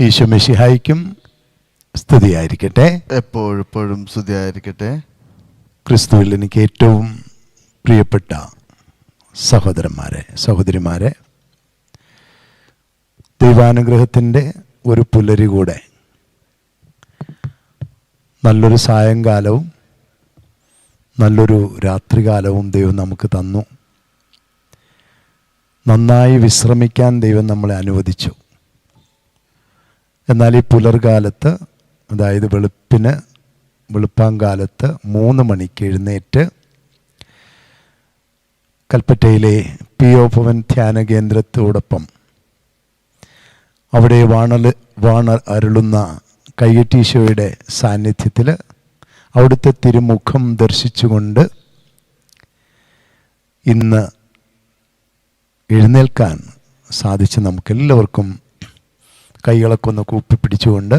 ഈശോ സ്തുതിയായിരിക്കട്ടെ. എപ്പോഴെപ്പോഴും സ്തുതിയായിരിക്കട്ടെ. ക്രിസ്തുവിൽ എനിക്ക് ഏറ്റവും പ്രിയപ്പെട്ട സഹോദരന്മാരെ സഹോദരിമാരെ ദൈവാനുഗ്രഹത്തിന്റെ ഒരു പുലരി കൂടെ നല്ലൊരു സായങ്കാലവും നല്ലൊരു രാത്രികാലവും ദൈവം നമുക്ക് തന്നു. നന്നായി വിശ്രമിക്കാൻ ദൈവം നമ്മളെ അനുവദിച്ചു. എന്നാൽ ഈ പുലർകാലത്ത് അതായത് വെളുപ്പിന് വെളുപ്പാങ്കാലത്ത് മൂന്ന് മണിക്ക് എഴുന്നേറ്റ് കൽപ്പറ്റയിലെ പി ഒ ഭവൻ ധ്യാന കേന്ദ്രത്തോടൊപ്പം അവിടെ വാണൽ വാണ അരുളുന്ന കയ്യറ്റീശോയുടെ സാന്നിധ്യത്തിൽ അവിടുത്തെ തിരുമുഖം ദർശിച്ചുകൊണ്ട് ഇന്ന് എഴുന്നേൽക്കാൻ സാധിച്ച് നമുക്കെല്ലാവർക്കും കൈകളൊക്കെ ഒന്ന് കൂപ്പിപ്പിടിച്ചുകൊണ്ട്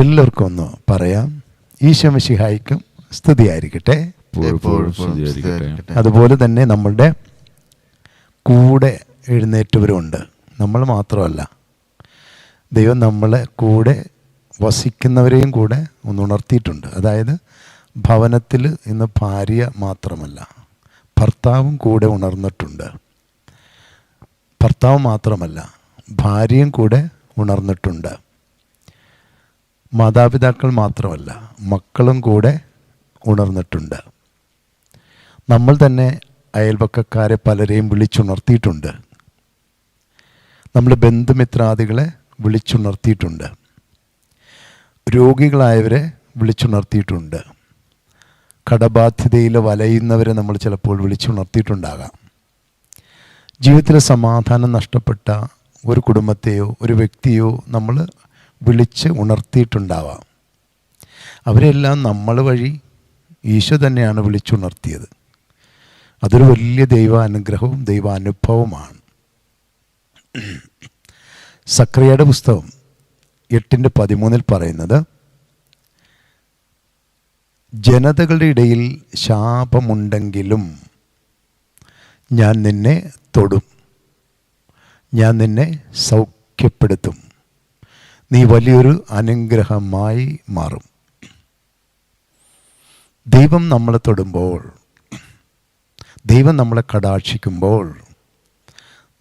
എല്ലാവർക്കും ഒന്ന് പറയാം. എപ്പോഴെപ്പോഴും സ്തുതിയായിരിക്കട്ടെ. അതുപോലെ തന്നെ നമ്മളുടെ കൂടെ എഴുന്നേറ്റവരുണ്ട്. നമ്മൾ മാത്രമല്ല. ദൈവം നമ്മളെ കൂടെ വസിക്കുന്നവരെയും കൂടെ ഒന്ന് ഉണർത്തിയിട്ടുണ്ട്. അതായത് ഭവനത്തിൽ ഇന്ന് ഭാര്യ മാത്രമല്ല ഭർത്താവും കൂടെ ഉണർന്നിട്ടുണ്ട്. ഭർത്താവ് മാത്രമല്ല ഭാര്യയും കൂടെ ഉണർന്നിട്ടുണ്ട്. മാതാപിതാക്കൾ മാത്രമല്ല മക്കളും കൂടെ ഉണർന്നിട്ടുണ്ട്. നമ്മൾ തന്നെ അയൽപക്കക്കാരെ പലരെയും വിളിച്ചുണർത്തിയിട്ടുണ്ട്. നമ്മൾ ബന്ധുമിത്രാദികളെ വിളിച്ചുണർത്തിയിട്ടുണ്ട്. രോഗികളായവരെ വിളിച്ചുണർത്തിയിട്ടുണ്ട്. കടബാധ്യതയിൽ വലയുന്നവരെ നമ്മൾ ചിലപ്പോൾ വിളിച്ചുണർത്തിയിട്ടുണ്ടാകാം. ജീവിതത്തിലെ സമാധാനം നഷ്ടപ്പെട്ട ഒരു കുടുംബത്തെയോ ഒരു വ്യക്തിയോ നമ്മൾ വിളിച്ച് ഉണർത്തിയിട്ടുണ്ടാവാം. അവരെല്ലാം നമ്മൾ വഴി ഈശോ തന്നെയാണ് വിളിച്ചുണർത്തിയത്. അതൊരു വലിയ ദൈവാനുഗ്രഹവും ദൈവാനുഭവമാണ്. സക്രിയയുടെ പുസ്തകം എട്ടിന്റെ പതിമൂന്നിൽ പറയുന്നത് ജനതകളുടെ ഇടയിൽ ശാപമുണ്ടെങ്കിലും ഞാൻ നിന്നെ തൊടും. ഞാൻ നിന്നെ സൗഖ്യപ്പെടുത്തും. നീ വലിയൊരു അനുഗ്രഹമായി മാറും. ദൈവം നമ്മളെ തൊടുമ്പോൾ ദൈവം നമ്മളെ കടാക്ഷിക്കുമ്പോൾ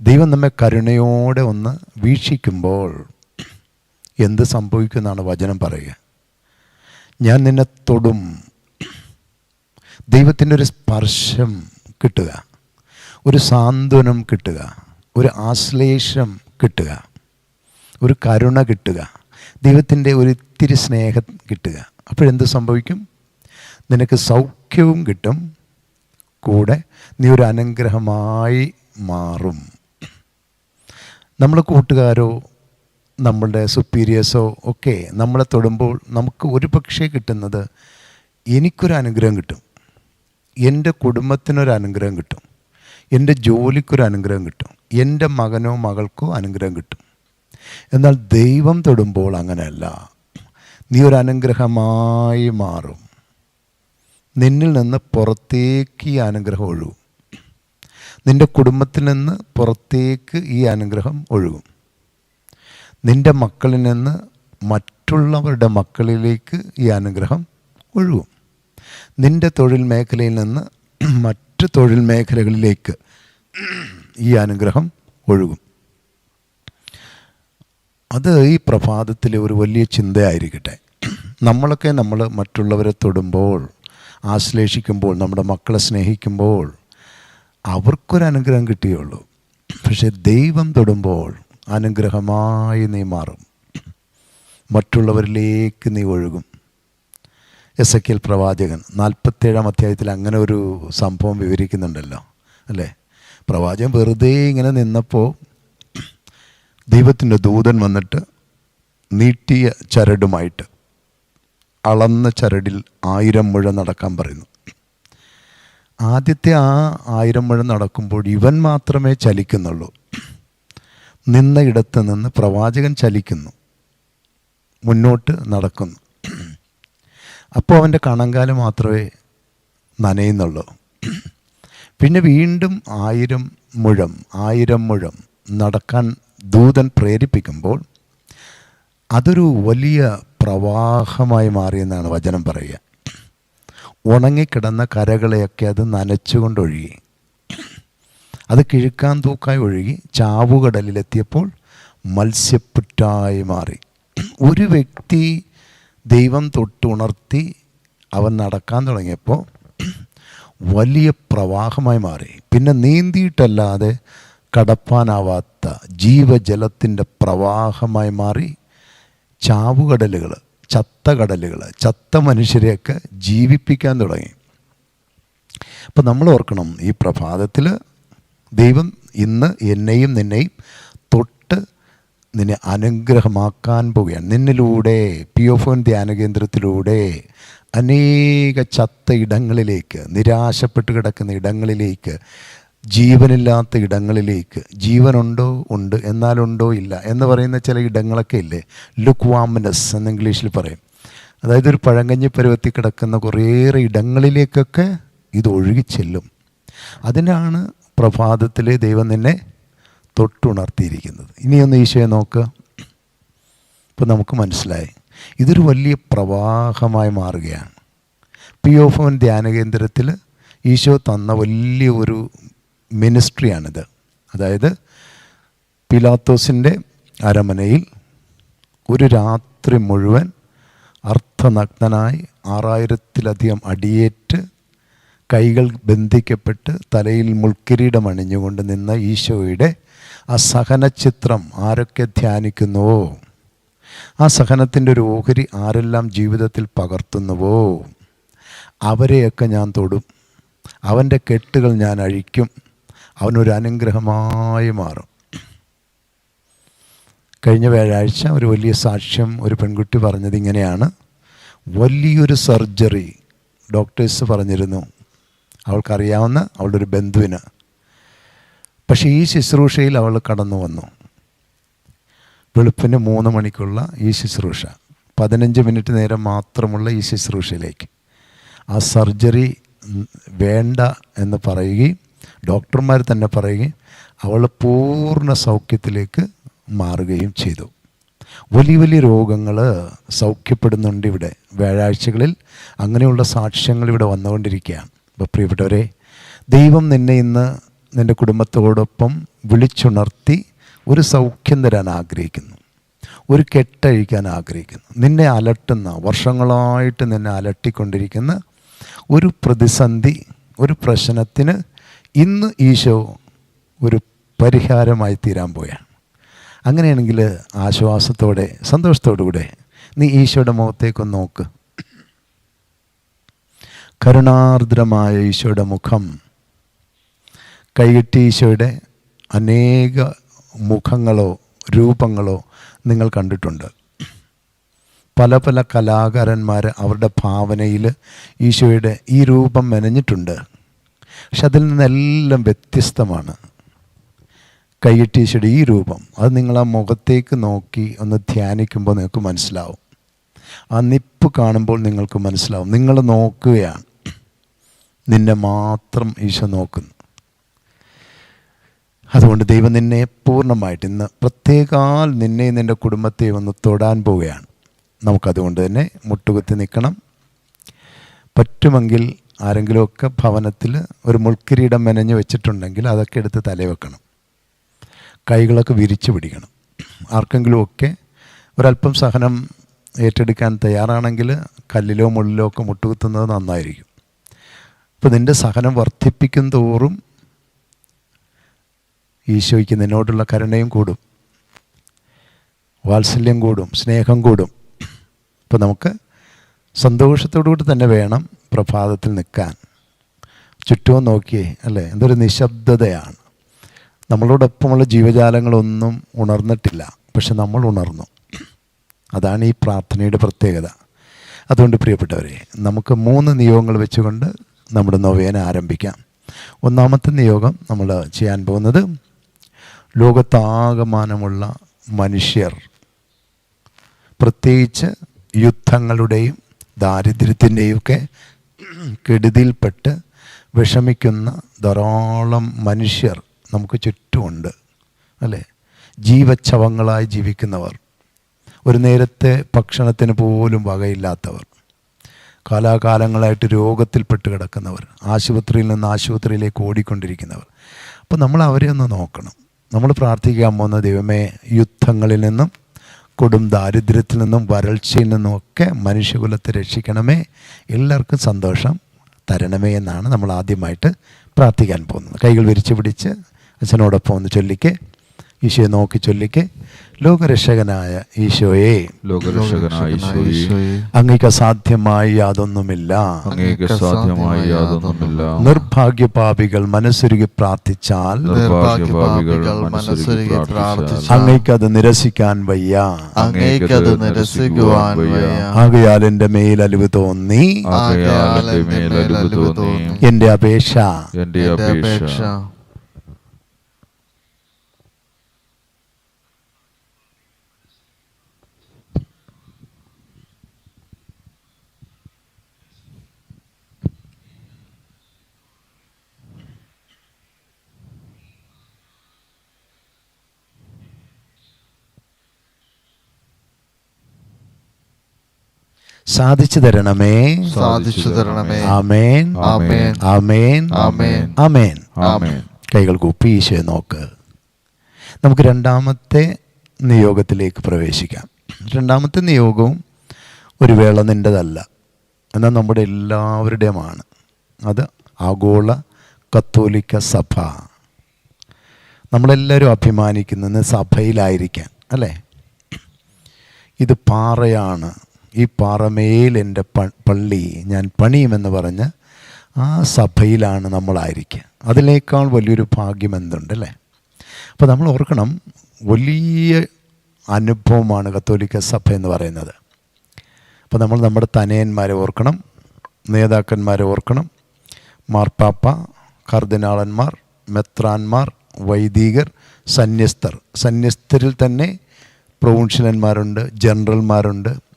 ദൈവം നമ്മെ കരുണയോടെ ഒന്ന് വീക്ഷിക്കുമ്പോൾ എന്ത് സംഭവിക്കുമെന്നാണ് വചനം പറയുക. ഞാൻ നിന്നെ തൊടും. ദൈവത്തിന്റെ ഒരു സ്പർശം കിട്ടുക. ഒരു സാന്ത്വനം കിട്ടുക. ഒരു ആശ്ലേഷം കിട്ടുക ഒരു കരുണ കിട്ടുക ദൈവത്തിന്റെ ഒരു ഇത്തിരി സ്നേഹം കിട്ടുക. അപ്പോഴെന്ത് സംഭവിക്കും? നിനക്ക് സൗഖ്യവും കിട്ടും. കൂടെ നീ ഒരു അനുഗ്രഹമായി മാറും. നമ്മൾ കൂട്ടുകാരോ നമ്മളുടെ സുപ്പീരിയേഴ്സോ ഒക്കെ നമ്മളെ തൊടുമ്പോൾ നമുക്ക് ഒരു പക്ഷേ കിട്ടുന്നത് എനിക്കൊരു അനുഗ്രഹം കിട്ടും. എന്റെ കുടുംബത്തിനൊരു അനുഗ്രഹം കിട്ടും. എന്റെ ജോലിക്കൊരു അനുഗ്രഹം കിട്ടും. എന്റെ മകനോ മകൾക്കോ അനുഗ്രഹം കിട്ടും. എന്നാൽ ദൈവം തൊടുമ്പോൾ അങ്ങനെയല്ല. നീ ഒരു അനുഗ്രഹമായി മാറും. നിന്നിൽ നിന്ന് പുറത്തേക്ക് ഈ അനുഗ്രഹം ഒഴുകും. നിന്റെ കുടുംബത്തിൽ നിന്ന് പുറത്തേക്ക് ഈ അനുഗ്രഹം ഒഴുകും. നിന്റെ മക്കളിൽ നിന്ന് മറ്റുള്ളവരുടെ മക്കളിലേക്ക് ഈ അനുഗ്രഹം ഒഴുകും. നിന്റെ തൊഴിൽ മേഖലയിൽ നിന്ന് മറ്റ് തൊഴിൽ മേഖലകളിലേക്ക് ഈ അനുഗ്രഹം ഒഴുകും. അത് ഈ പ്രഭാതത്തിലെ ഒരു വലിയ ചിന്തയായിരിക്കട്ടെ. നമ്മളൊക്കെ നമ്മൾ മറ്റുള്ളവരെ തൊടുമ്പോൾ ആശ്ലേഷിക്കുമ്പോൾ നമ്മുടെ മക്കളെ സ്നേഹിക്കുമ്പോൾ അവർക്കൊരു അനുഗ്രഹം കിട്ടിയുള്ളൂ. പക്ഷെ ദൈവം തൊടുമ്പോൾ അനുഗ്രഹമായി നീ മാറും. മറ്റുള്ളവരിലേക്ക് നീ ഒഴുകും. എസ് എ കെൽ പ്രവാചകൻ നാൽപ്പത്തേഴാം അധ്യായത്തിൽ അങ്ങനെ ഒരു സംഭവം വിവരിക്കുന്നുണ്ടല്ലോ അല്ലേ? പ്രവാചകൻ വെറുതെ ഇങ്ങനെ നിന്നപ്പോൾ ദൈവത്തിന്റെ ദൂതൻ വന്നിട്ട് നീട്ടിയ ചരടുമായിട്ട് അളന്ന ചരടിൽ ആയിരം മുഴ നടക്കാൻ പറയുന്നു. ആദ്യത്തെ ആ ആയിരം മുഴ നടക്കുമ്പോൾ ഇവൻ മാത്രമേ ചലിക്കുന്നുള്ളൂ. നിന്ന ഇടത്ത് നിന്ന് പ്രവാചകൻ ചലിക്കുന്നു. മുന്നോട്ട് നടക്കുന്നു. അപ്പോൾ അവന്റെ കണങ്കാൽ മാത്രമേ നനയുന്നുള്ളൂ. പിന്നെ വീണ്ടും ആയിരം മുഴം ആയിരം മുഴം നടക്കാൻ ദൂതൻ പ്രേരിപ്പിക്കുമ്പോൾ അതൊരു വലിയ പ്രവാഹമായി മാറിയെന്നാണ് വചനം പറയുക. ഉണങ്ങിക്കിടന്ന കരകളെയൊക്കെ അത് നനച്ചുകൊണ്ടൊഴുകി. അത് കിഴുക്കാൻ തൂക്കായി ഒഴുകി ചാവുകടലിലെത്തിയപ്പോൾ മത്സ്യപ്പുറ്റായി മാറി. ഒരു വ്യക്തി ദൈവം തൊട്ടുണർത്തി അവൻ നടക്കാൻ തുടങ്ങിയപ്പോൾ വലിയ പ്രവാഹമായി മാറി. പിന്നെ നീന്തിയിട്ടല്ലാതെ കടപ്പാനാവാത്ത ജീവജലത്തിന്റെ പ്രവാഹമായി മാറി ചാവുകടലുകൾ ചത്ത കടലുകൾ ചത്ത മനുഷ്യരെയൊക്കെ ജീവിപ്പിക്കാൻ തുടങ്ങി. അപ്പം നമ്മൾ ഓർക്കണം ഈ പ്രഭാതത്തിൽ ദൈവം ഇന്ന് എന്നെയും നിന്നെയും തൊട്ട് നിന്നെ അനുഗ്രഹമാക്കാൻ പോവുകയാണ്. നിന്നിലൂടെ പി ഒ ധ്യാന കേന്ദ്രത്തിലൂടെ അനേക ചത്ത ഇടങ്ങളിലേക്ക് നിരാശപ്പെട്ട് കിടക്കുന്ന ഇടങ്ങളിലേക്ക് ജീവനില്ലാത്ത ഇടങ്ങളിലേക്ക് ജീവനുണ്ടോ ഉണ്ട് എന്നാലുണ്ടോ ഇല്ല എന്ന് പറയുന്ന ചില ഇടങ്ങളൊക്കെ ഇല്ലേ? ലുക്ക് വാമിനസ് എന്ന് ഇംഗ്ലീഷിൽ പറയും. അതായത് ഒരു പഴങ്കഞ്ഞി പരുവത്തിൽ കിടക്കുന്ന കുറേയേറെ ഇടങ്ങളിലേക്കൊക്കെ ഇത് ഒഴുകി ചെല്ലും അതിനാണ് പ്രഭാതത്തിൽ ദൈവം നിന്നെ തൊട്ടുണർത്തിയിരിക്കുന്നത്. ഇനിയൊന്ന് ഈശോയെ നോക്കുക ഇപ്പം നമുക്ക് മനസ്സിലായി. ഇതൊരു വലിയ പ്രവാഹമായി മാറുകയാണ്. പി ഓഫ് ഫോൻ ധ്യാന കേന്ദ്രത്തിൽ ഈശോ തന്ന വലിയ ഒരു മിനിസ്ട്രിയാണിത്. അതായത് പിലാത്തോസിന്റെ അരമനയിൽ ഒരു രാത്രി മുഴുവൻ അർത്ഥനഗ്നനായി ആറായിരത്തിലധികം അടിയേറ്റ് കൈകൾ ബന്ധിക്കപ്പെട്ട് തലയിൽ മുൾക്കിരീടം അണിഞ്ഞുകൊണ്ട് നിന്ന ഈശോയുടെ ആ സഹനചിത്രം ആരൊക്കെ ധ്യാനിക്കുന്നുവോ? ആ സഹനത്തിന്റെ ഒരു ഓഹരി ആരെല്ലാം ജീവിതത്തിൽ പകർത്തുന്നുവോ? അവരെയൊക്കെ ഞാൻ തൊടും. അവന്റെ കെട്ടുകൾ ഞാൻ അഴിക്കും. അവനൊരു അനുഗ്രഹമായി മാറും. കഴിഞ്ഞ വ്യാഴാഴ്ച ഒരു വലിയ സാക്ഷ്യം ഒരു പെൺകുട്ടി പറഞ്ഞത് ഇങ്ങനെയാണ്. വലിയൊരു സർജറി ഡോക്ടേഴ്സ് പറഞ്ഞിരുന്നു. അവൾക്കറിയാവുന്ന അവളുടെ ഒരു ബന്ധുവിന്. പക്ഷേ ഈ ശുശ്രൂഷയിൽ അവൾ കടന്നു വന്നു. വെളുപ്പിന് മൂന്ന് മണിക്കുള്ള ഈ ശുശ്രൂഷ. പതിനഞ്ച് മിനിറ്റ് നേരം മാത്രമുള്ള ഈ ശുശ്രൂഷയിലേക്ക്. ആ സർജറി വേണ്ട എന്ന് പറയുകയും ഡോക്ടർമാർ തന്നെ പറയുകയും അവൾ പൂർണ സൗഖ്യത്തിലേക്ക് മാറുകയും ചെയ്തു. വലിയ വലിയ രോഗങ്ങൾ സൗഖ്യപ്പെടുന്നുണ്ട് ഇവിടെ. വ്യാഴാഴ്ചകളിൽ അങ്ങനെയുള്ള സാക്ഷ്യങ്ങൾ ഇവിടെ വന്നുകൊണ്ടിരിക്കുകയാണ്. അപ്പോൾ പ്രിയപ്പെട്ടവരെ ദൈവം നിന്നെ ഇന്ന് നിന്റെ കുടുംബത്തോടൊപ്പം വിളിച്ചുണർത്തി ഒരു സൗഖ്യം തരാൻ ആഗ്രഹിക്കുന്നു. ഒരു കെട്ടഴിക്കാൻ ആഗ്രഹിക്കുന്നു. നിന്നെ അലട്ടുന്ന വർഷങ്ങളായിട്ട് നിന്നെ അലട്ടിക്കൊണ്ടിരിക്കുന്ന ഒരു പ്രതിസന്ധി ഒരു പ്രശ്നത്തിന് ഇന്ന് ഈശോ ഒരു പരിഹാരമായി തീരാൻ പോയാണ്. അങ്ങനെയാണെങ്കിൽ ആശ്വാസത്തോടെ സന്തോഷത്തോടു കൂടെ നീ ഈശോയുടെ മുഖത്തേക്കൊന്ന് നോക്ക്. കരുണാർദ്രമായ ഈശോയുടെ മുഖം കൈകെട്ടി ഈശോയുടെ അനേക മുഖങ്ങളോ രൂപങ്ങളോ നിങ്ങൾ കണ്ടിട്ടുണ്ട്. പല പല കലാകാരന്മാർ അവരുടെ ഭാവനയിൽ ഈശോയുടെ ഈ രൂപം മെനഞ്ഞിട്ടുണ്ട്. പക്ഷെ അതിൽ നിന്നെല്ലാം വ്യത്യസ്തമാണ്. കൈയിട്ടി ഈശോയുടെ ഈ രൂപം. അത് നിങ്ങൾ ആ മുഖത്തേക്ക് നോക്കി ഒന്ന് ധ്യാനിക്കുമ്പോൾ നിങ്ങൾക്ക് മനസ്സിലാവും. ആ നിപ്പ് കാണുമ്പോൾ നിങ്ങൾക്ക് മനസ്സിലാവും. നിങ്ങൾ നോക്കുകയാണ്. നിന്നെ മാത്രം ഈശോ നോക്കുന്നു. അതുകൊണ്ട് ദൈവം നിന്നെ പൂർണമായിട്ട് ഇന്ന് പ്രത്യേകാൽ നിന്നെ നിന്റെ കുടുംബത്തെ ഒന്ന് തൊടാൻ പോവുകയാണ്. നമുക്കതുകൊണ്ട് തന്നെ മുട്ടുകുത്തി നിൽക്കണം. പറ്റുമെങ്കിൽ ആരെങ്കിലുമൊക്കെ ഭവനത്തിൽ ഒരു മുൾക്കിരീടം മെനഞ്ഞ് വെച്ചിട്ടുണ്ടെങ്കിൽ അതൊക്കെ എടുത്ത് തലവെക്കണം. കൈകളൊക്കെ വിരിച്ചു പിടിക്കണം. ആർക്കെങ്കിലുമൊക്കെ ഒരല്പം സഹനം ഏറ്റെടുക്കാൻ തയ്യാറാണെങ്കിൽ കല്ലിലോ മുള്ളിലോ ഒക്കെ മുട്ടുകുത്തുന്നത് നന്നായിരിക്കും. അപ്പോൾ നിന്റെ സഹനം വർദ്ധിപ്പിക്കും തോറും ഈശോയ്ക്ക് നിന്നോടുള്ള കരുണയും കൂടും. വാത്സല്യം കൂടും സ്നേഹം കൂടും. അപ്പോൾ നമുക്ക് സന്തോഷത്തോടുകൂടി തന്നെ വേണം പ്രഭാതത്തിൽ നിൽക്കാൻ. ചുറ്റും നോക്കിയേ അല്ലേ? എന്തൊരു നിശബ്ദതയാണ്. നമ്മളോടൊപ്പമുള്ള ജീവജാലങ്ങളൊന്നും ഉണർന്നിട്ടില്ല പക്ഷെ നമ്മൾ ഉണർന്നു. അതാണ് ഈ പ്രാർത്ഥനയുടെ പ്രത്യേകത. അതുകൊണ്ട് പ്രിയപ്പെട്ടവരെ നമുക്ക് മൂന്ന് നിയോഗങ്ങൾ വെച്ചുകൊണ്ട് നമ്മുടെ നൊവേന ആരംഭിക്കാം. ഒന്നാമത്തെ നിയോഗം നമ്മൾ ചെയ്യാൻ പോകുന്നത് ലോകത്താകമാനമുള്ള മനുഷ്യർ. പ്രത്യേകിച്ച് യുദ്ധങ്ങളുടെയും ദാരിദ്ര്യത്തിന്റെയും ഒക്കെ കെടുതിയിൽപ്പെട്ട് വിഷമിക്കുന്ന ധാരാളം മനുഷ്യർ നമുക്ക് ചുറ്റുമുണ്ട്. അല്ലേ? ജീവച്ഛവങ്ങളായി ജീവിക്കുന്നവർ. ഒരു നേരത്തെ ഭക്ഷണത്തിന് പോലും വകയില്ലാത്തവർ. കാലാകാലങ്ങളായിട്ട് രോഗത്തിൽപ്പെട്ട് കിടക്കുന്നവർ. ആശുപത്രിയിൽ നിന്ന് ആശുപത്രിയിലേക്ക് ഓടിക്കൊണ്ടിരിക്കുന്നവർ. അപ്പോൾ നമ്മൾ അവരെ ഒന്ന് നോക്കണം. നമ്മൾ പ്രാർത്ഥിക്കാൻ പോകുന്ന ദൈവമേ യുദ്ധങ്ങളിൽ നിന്നും കൊടും ദാരിദ്ര്യത്തിൽ നിന്നും വരൾച്ചയിൽ നിന്നും ഒക്കെ മനുഷ്യകുലത്തെ രക്ഷിക്കണമേ. എല്ലാവർക്കും സന്തോഷം തരണമേ എന്നാണ് നമ്മൾ ആദ്യമായിട്ട് പ്രാർത്ഥിക്കാൻ പോകുന്നത്. കൈകൾ വിരിച്ചു പിടിച്ച് അച്ഛനോടൊപ്പം ഒന്ന് ചൊല്ലിക്ക്. ഈശോയെ നോക്കി ചൊല്ലിക്ക്. ലോകരക്ഷകനായ ഈശോയെ. ലോകരക്ഷകനായ ഈശോയെ. അങ്ങേക്ക് അസാധ്യമായി യാതൊന്നുമില്ല. അങ്ങേക്ക് സാധ്യമായി യാതൊന്നുമില്ല. നിർഭാഗ്യപാപികൾ മനസ്സുരുകി പ്രാർത്ഥിച്ചാൽ നിർഭാഗ്യപാപികൾ പ്രാർത്ഥിച്ചാൽ അങ്ങേക്ക് അത് നിരസിക്കാൻ വയ്യ. അത് നിരസിക്കുവാൻ വയ്യ. ആകയാൽ എന്റെ മേൽ അലിവ് തോന്നി. ആകയാൽ എന്റെ മേൽ അലിവ് തോന്നി. എന്റെ അപേക്ഷ. എന്റെ അപേക്ഷ. സാധിച്ചു തരണമേ. സാധിച്ചു തരണമേ. ആമേൻ. ആമേൻ. ആമേൻ. ആമേൻ. ആമേൻ. ആമേൻ. കൈകൾ കൂപ്പി ഈശോയെ നോക്ക്. നമുക്ക് രണ്ടാമത്തെ നിയോഗത്തിലേക്ക് പ്രവേശിക്കാം. രണ്ടാമത്തെ നിയോഗവും ഒരു വേള നിന്റെതല്ല. എന്നാൽ നമ്മുടെ എല്ലാവരുടെയുമാണ്. അത് ആഗോള കത്തോലിക്ക സഭ. നമ്മളെല്ലാവരും അഭിമാനിക്കുന്നത് സഭയിലായിരിക്കാൻ അല്ലേ? ഇത് പാറയാണ്. ഈ പാറമേൽ എന്റെ പള്ളി ഞാൻ പണിയുമെന്ന് പറഞ്ഞ് ആ സഭയിലാണ് നമ്മളായിരിക്കുക അതിനേക്കാൾ വലിയൊരു ഭാഗ്യം എന്തുണ്ട് അല്ലേ അപ്പോൾ നമ്മൾ ഓർക്കണം വലിയ അനുഭവമാണ് കത്തോലിക്ക സഭ എന്ന് പറയുന്നത്. അപ്പോൾ നമ്മൾ നമ്മുടെ തനയന്മാരെ ഓർക്കണം നേതാക്കന്മാരെ ഓർക്കണം മാർപ്പാപ്പ കർദിനാളന്മാർ മെത്രാന്മാർ വൈദികർ സന്യസ്തർ. സന്യസ്തരിൽ തന്നെ പ്രൊവിൻഷ്യലന്മാരുണ്ട് ജനറൽമാരുണ്ട്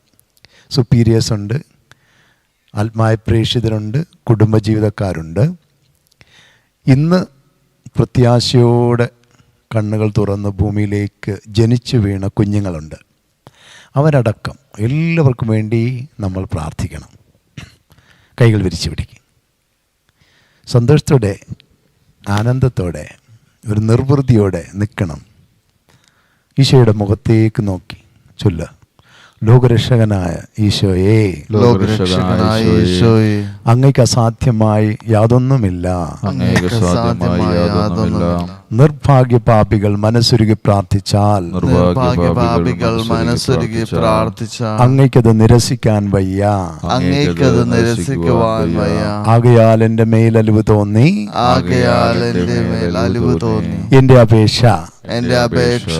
സുപ്പീരിയേഴ്സ് ഉണ്ട് ആത്മായ പ്രേക്ഷിതരുണ്ട് കുടുംബജീവിതക്കാരുണ്ട്. ഇന്ന് പ്രത്യാശയോടെ കണ്ണുകൾ തുറന്ന് ഭൂമിയിലേക്ക് ജനിച്ചു വീണ കുഞ്ഞുങ്ങളുണ്ട്. അവരടക്കം എല്ലാവർക്കും വേണ്ടി നമ്മൾ പ്രാർത്ഥിക്കണം. കൈകൾ വിരിച്ചു പിടിക്കും. സന്തോഷത്തോടെ ആനന്ദത്തോടെ ഒരു നിർവൃതിയോടെ നിൽക്കണം. ഈശോയുടെ മുഖത്തേക്ക് നോക്കി ചൊല്ല. ലോകരക്ഷകനായ ഈശോയെ. ലോകരക്ഷകനായ ഈശോയെ. അങ്ങയ്ക്ക് അസാധ്യമായി യാതൊന്നുമില്ല. അങ്ങേക്ക് സാധ്യമായി യാതൊന്നുമില്ല. നിർഭാഗ്യ പാപികൾ മനസ്സുരുകി പ്രാർത്ഥിച്ചാൽ. നിർഭാഗ്യപാപികൾ മനസ്സൊരുക്കി പ്രാർത്ഥിച്ചാൽ. അങ്ങയ്ക്കത് നിരസിക്കാൻ വയ്യ. അങ്ങേക്കത് നിരസിക്കുവാൻ വയ്യ. ആകയാൽ മേൽ മേലലിവ് തോന്നി. ആകയാൽ എന്റെ മേൽ അലിവ് തോന്നി. എന്റെ അപേക്ഷ. എന്റെ അപേക്ഷ.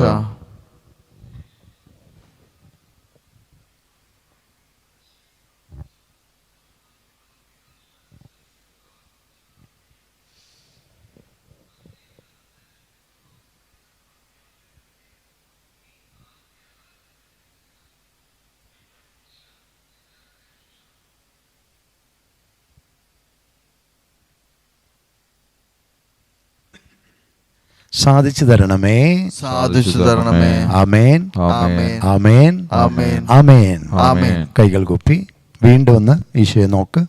സാധിച്ചു തരണമേ. സാധിച്ചു തരണമേ. ആമേൻ. ആമേൻ. ആമേൻ. ആമേൻ. ആമേൻ. കൈകൾ കുപ്പി. വീണ്ടും ഒന്ന് ഈശോയെ നോക്ക്.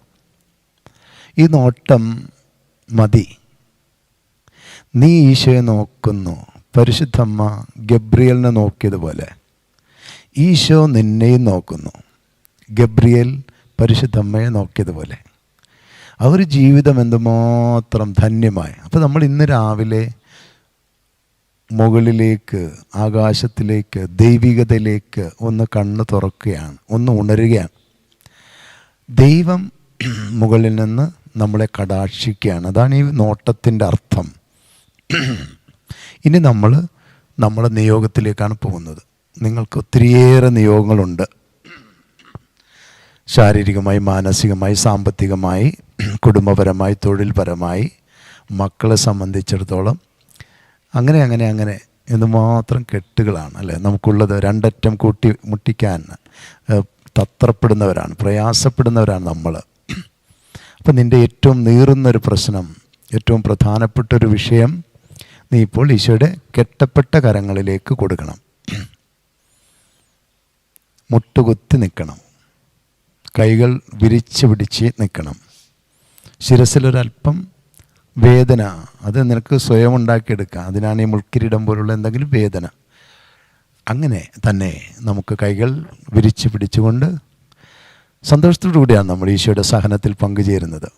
ഈ നോട്ടം മതി. നീ ഈശോയെ നോക്കുന്നു. പരിശുദ്ധമ്മ ഗബ്രിയലിനെ നോക്കിയതുപോലെ. ഈശോ നിന്നെയും നോക്കുന്നു. ഗബ്രിയൽ പരിശുദ്ധമ്മയെ നോക്കിയതുപോലെ. ആ ഒരു ജീവിതം എന്തുമാത്രം ധന്യമായി. അപ്പോൾ നമ്മൾ ഇന്ന് രാവിലെ മുകളിലേക്ക് ആകാശത്തിലേക്ക് ദൈവികതയിലേക്ക് ഒന്ന് കണ്ണ് തുറക്കുകയാണ് ഒന്ന് ഉണരുകയാണ്. ദൈവം മുകളിൽ നിന്ന് നമ്മളെ കടാക്ഷിക്കുകയാണ്. അതാണ് ഈ നോട്ടത്തിന്റെ അർത്ഥം. ഇനി നമ്മൾ നമ്മുടെ നിയോഗത്തിലേക്കാണ് പോകുന്നത്. നിങ്ങൾക്ക് ഒത്തിരിയേറെ നിയോഗങ്ങളുണ്ട്. ശാരീരികമായി മാനസികമായി സാമ്പത്തികമായി കുടുംബപരമായി തൊഴിൽപരമായി മക്കളെ സംബന്ധിച്ചിടത്തോളം അങ്ങനെ അങ്ങനെ അങ്ങനെ എന്തുമാത്രം കെട്ടുകളാണ് അല്ലേ? നമുക്കുള്ളത് രണ്ടറ്റം കൂട്ടി മുട്ടിക്കാൻ തത്രപ്പെടുന്നവരാണ് പ്രയാസപ്പെടുന്നവരാണ് നമ്മൾ അപ്പം നിന്റെ ഏറ്റവും നീറുന്നൊരു പ്രശ്നം ഏറ്റവും പ്രധാനപ്പെട്ടൊരു വിഷയം നീ ഇപ്പോൾ ഈശോയുടെ കെട്ടപ്പെട്ട കരങ്ങളിലേക്ക് കൊടുക്കണം. മുട്ടുകുത്തി നിൽക്കണം. കൈകൾ വിരിച്ചു പിടിച്ച് നിൽക്കണം. ശിരസിലൊരല്പം വേദന. അത് നിനക്ക് സ്വയം ഉണ്ടാക്കിയെടുക്കാം. അതിനാണ് ഈ മുൾക്കിരീടം പോലുള്ള എന്തെങ്കിലും വേദന. അങ്ങനെ തന്നെ നമുക്ക് കൈകൾ വിരിച്ച് പിടിച്ചുകൊണ്ട് സന്തോഷത്തോടു കൂടിയാണ് നമ്മൾ ഈശോയുടെ സഹനത്തിൽ പങ്കുചേരുന്നത്.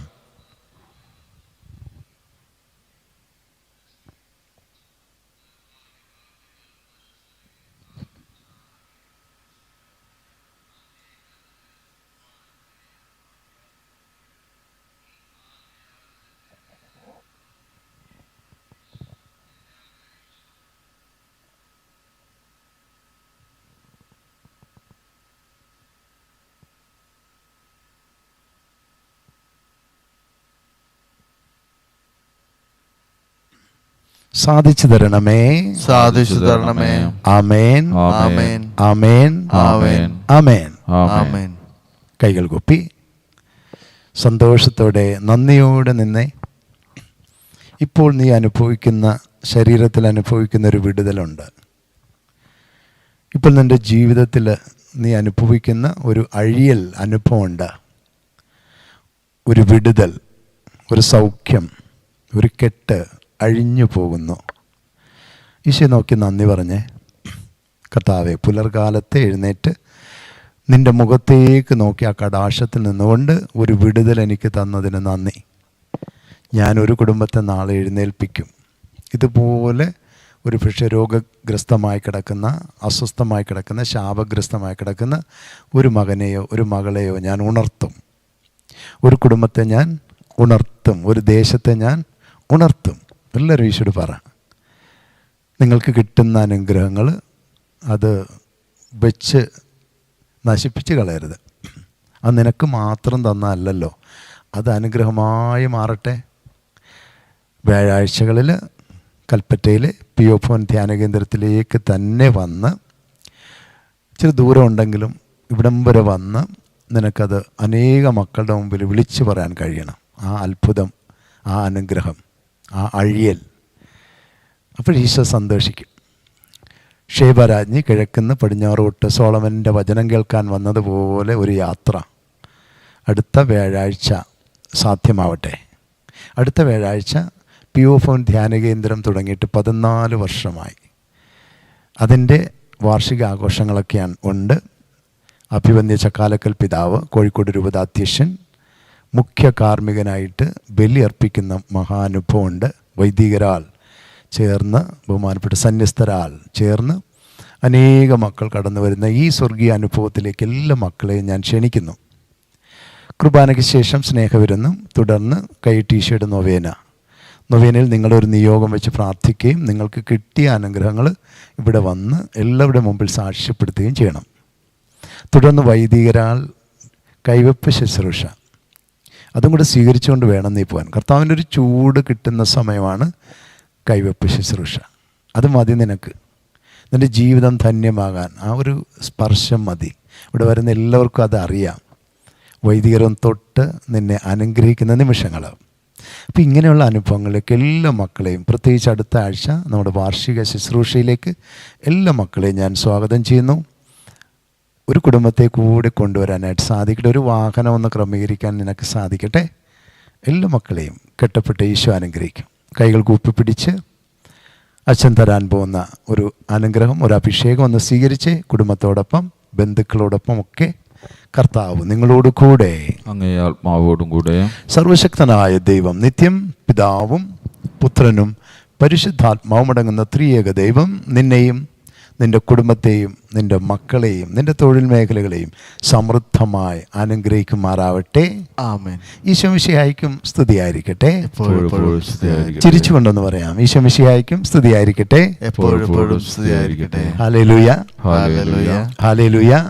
സാധിച്ചു തരണമേ. സാധിച്ചു തരണമേ. ആമേൻ. ആമേൻ. ആമേൻ. ആമേൻ. ആമേൻ. ആമേൻ. കൈകൾ കുപ്പി. സന്തോഷത്തോടെ നന്ദിയോടെ നിന്നെ. ഇപ്പോൾ നീ അനുഭവിക്കുന്ന ശരീരത്തിൽ അനുഭവിക്കുന്ന ഒരു വിടുതലുണ്ട്. ഇപ്പോൾ നിന്റെ ജീവിതത്തിൽ നീ അനുഭവിക്കുന്ന ഒരു അഴിയൽ അനുഭവമുണ്ട്. ഒരു വിടുതൽ ഒരു സൗഖ്യം ഒരു കെട്ട് അഴിഞ്ഞു പോകുന്നു. ഈശോ നോക്കി നന്ദി പറഞ്ഞേ. കർത്താവെ പുലർകാലത്തെ എഴുന്നേറ്റ് നിന്റെ മുഖത്തേക്ക് നോക്കി ആ കടാശത്തിൽ നിന്നുകൊണ്ട് ഒരു വിടുതൽ എനിക്ക് തന്നതിന് നന്ദി. ഞാനൊരു കുടുംബത്തെ നാളെ എഴുന്നേൽപ്പിക്കും. ഇതുപോലെ ഒരു വിഷരോഗഗ്രസ്തമായി കിടക്കുന്ന അസ്വസ്ഥമായി കിടക്കുന്ന ശാപഗ്രസ്തമായി കിടക്കുന്ന ഒരു മകനെയോ ഒരു മകളെയോ ഞാൻ ഉണർത്തും. ഒരു കുടുംബത്തെ ഞാൻ ഉണർത്തും. ഒരു ദേശത്തെ ഞാൻ ഉണർത്തും. എല്ലാവരും ഈശോട് പറ. നിങ്ങൾക്ക് കിട്ടുന്ന അനുഗ്രഹങ്ങൾ അത് വെച്ച് നശിപ്പിച്ച് കളയരുത്. അത് നിനക്ക് മാത്രം തന്നല്ലോ അത് അനുഗ്രഹമായി മാറട്ടെ. വ്യാഴാഴ്ചകളിൽ കൽപ്പറ്റയിൽ പി ഒ ഫോൻ ധ്യാന കേന്ദ്രത്തിലേക്ക് തന്നെ വന്ന് ഇച്ചിരി ദൂരം ഉണ്ടെങ്കിലും ഇവിടം വരെ വന്ന് നിനക്കത് അനേക മക്കളുടെ മുമ്പിൽ വിളിച്ചു പറയാൻ കഴിയണം. ആ അത്ഭുതം ആ അനുഗ്രഹം. ആ അഴിയൽ. അപ്പോൾ ഈശോ സന്തോഷിക്കും. ഷേബരാജ്ഞി കിഴക്കുന്ന് പടിഞ്ഞാറോട്ട് സോളമന്റെ വചനം കേൾക്കാൻ വന്നതുപോലെ ഒരു യാത്ര അടുത്ത വ്യാഴാഴ്ച സാധ്യമാവട്ടെ. അടുത്ത വ്യാഴാഴ്ച പി ഒ ഫോൺ ധ്യാന കേന്ദ്രം തുടങ്ങിയിട്ട് പതിനാല് വർഷമായി. അതിന്റെ വാർഷിക ആഘോഷങ്ങളൊക്കെയാണ് ഉണ്ട്. അഭിവന്യ ചക്കാലക്കൽ പിതാവ് കോഴിക്കോട് രൂപതാധ്യക്ഷൻ മുഖ്യ കാർമ്മികനായിട്ട് ബലി അർപ്പിക്കുന്ന മഹാനുഭവമുണ്ട്. വൈദികരാൽ ചേർന്ന് ബഹുമാനപ്പെട്ട സന്യസ്തരാൽ ചേർന്ന് അനേക മക്കൾ കടന്നു വരുന്ന ഈ സ്വർഗീയ അനുഭവത്തിലേക്ക് എല്ലാ മക്കളെയും ഞാൻ ക്ഷണിക്കുന്നു. കുർബാനയ്ക്ക് ശേഷം സ്നേഹവിരുന്നും തുടർന്ന് കൈ ടീഷർട്ട് നൊവേന. നൊവേനയിൽ നിങ്ങളൊരു നിയോഗം വെച്ച് പ്രാർത്ഥിക്കുകയും നിങ്ങൾക്ക് കിട്ടിയ അനുഗ്രഹങ്ങൾ ഇവിടെ വന്ന് എല്ലാവരുടെ മുമ്പിൽ സാക്ഷ്യപ്പെടുത്തുകയും ചെയ്യണം. തുടർന്ന് വൈദികരാൽ കൈവെപ്പ് ശുശ്രൂഷ. അതും കൂടെ സ്വീകരിച്ചുകൊണ്ട് വേണം നീ പോകാൻ കർത്താവിന്റെ ഒരു ചൂട് കിട്ടുന്ന സമയമാണ് കൈവെപ്പ് ശുശ്രൂഷ. അത് മതി നിനക്ക്. നിന്റെ ജീവിതം ധന്യമാകാൻ. ആ ഒരു സ്പർശം മതി. ഇവിടെ വരുന്ന എല്ലാവർക്കും അത് അറിയാം. വൈദികരും തൊട്ട് നിന്നെ അനുഗ്രഹിക്കുന്ന നിമിഷങ്ങൾ അപ്പോൾ ഇങ്ങനെയുള്ള അനുഭവങ്ങളിലേക്ക് എല്ലാ മക്കളെയും പ്രത്യേകിച്ച് അടുത്ത ആഴ്ച നമ്മുടെ വാർഷിക ശുശ്രൂഷയിലേക്ക് എല്ലാ മക്കളെയും ഞാൻ സ്വാഗതം ചെയ്യുന്നു. ഒരു കുടുംബത്തെ കൂടെ കൊണ്ടുവരാനായിട്ട് സാധിക്കട്ടെ. ഒരു വാഹനം ഒന്ന് ക്രമീകരിക്കാൻ നിനക്ക് സാധിക്കട്ടെ. എല്ലാ മക്കളെയും കെട്ടപ്പെട്ട് ഈശോ അനുഗ്രഹിക്കും. കൈകൾ കൂപ്പിപ്പിടിച്ച് അച്ഛൻ തരാൻ പോകുന്ന ഒരു അനുഗ്രഹം ഒരു അഭിഷേകം ഒന്ന് സ്വീകരിച്ച് കുടുംബത്തോടൊപ്പം ബന്ധുക്കളോടൊപ്പം ഒക്കെ കർത്താവ് നിങ്ങളോട് കൂടെ. ആത്മാവോടും കൂടെ. സർവശക്തനായ ദൈവം നിത്യം പിതാവും പുത്രനും പരിശുദ്ധാത്മാവും അടങ്ങുന്ന ത്രിയേക ദൈവം നിന്നെയും നിന്റെ കുടുംബത്തെയും നിന്റെ മക്കളെയും നിന്റെ തൊഴിൽ മേഖലകളെയും സമൃദ്ധമായി അനുഗ്രഹിക്കുമാറാവട്ടെ. ആമേൻ. ഈശോമിശിഹായിക്കും സ്തുതിയായിരിക്കട്ടെ. ചിരിച്ചുകൊണ്ടെന്ന് പറയാം. ഈശോമിശിഹായിക്കും സ്തുതിയായിരിക്കട്ടെ. എപ്പോഴും സ്തുതിയായിരിക്കട്ടെ. ഹാലേലൂയ ലുയാ ഹാലേലൂയ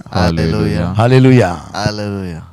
ലുയാ ഹാലേലൂയ ഹല്ലേലൂയ.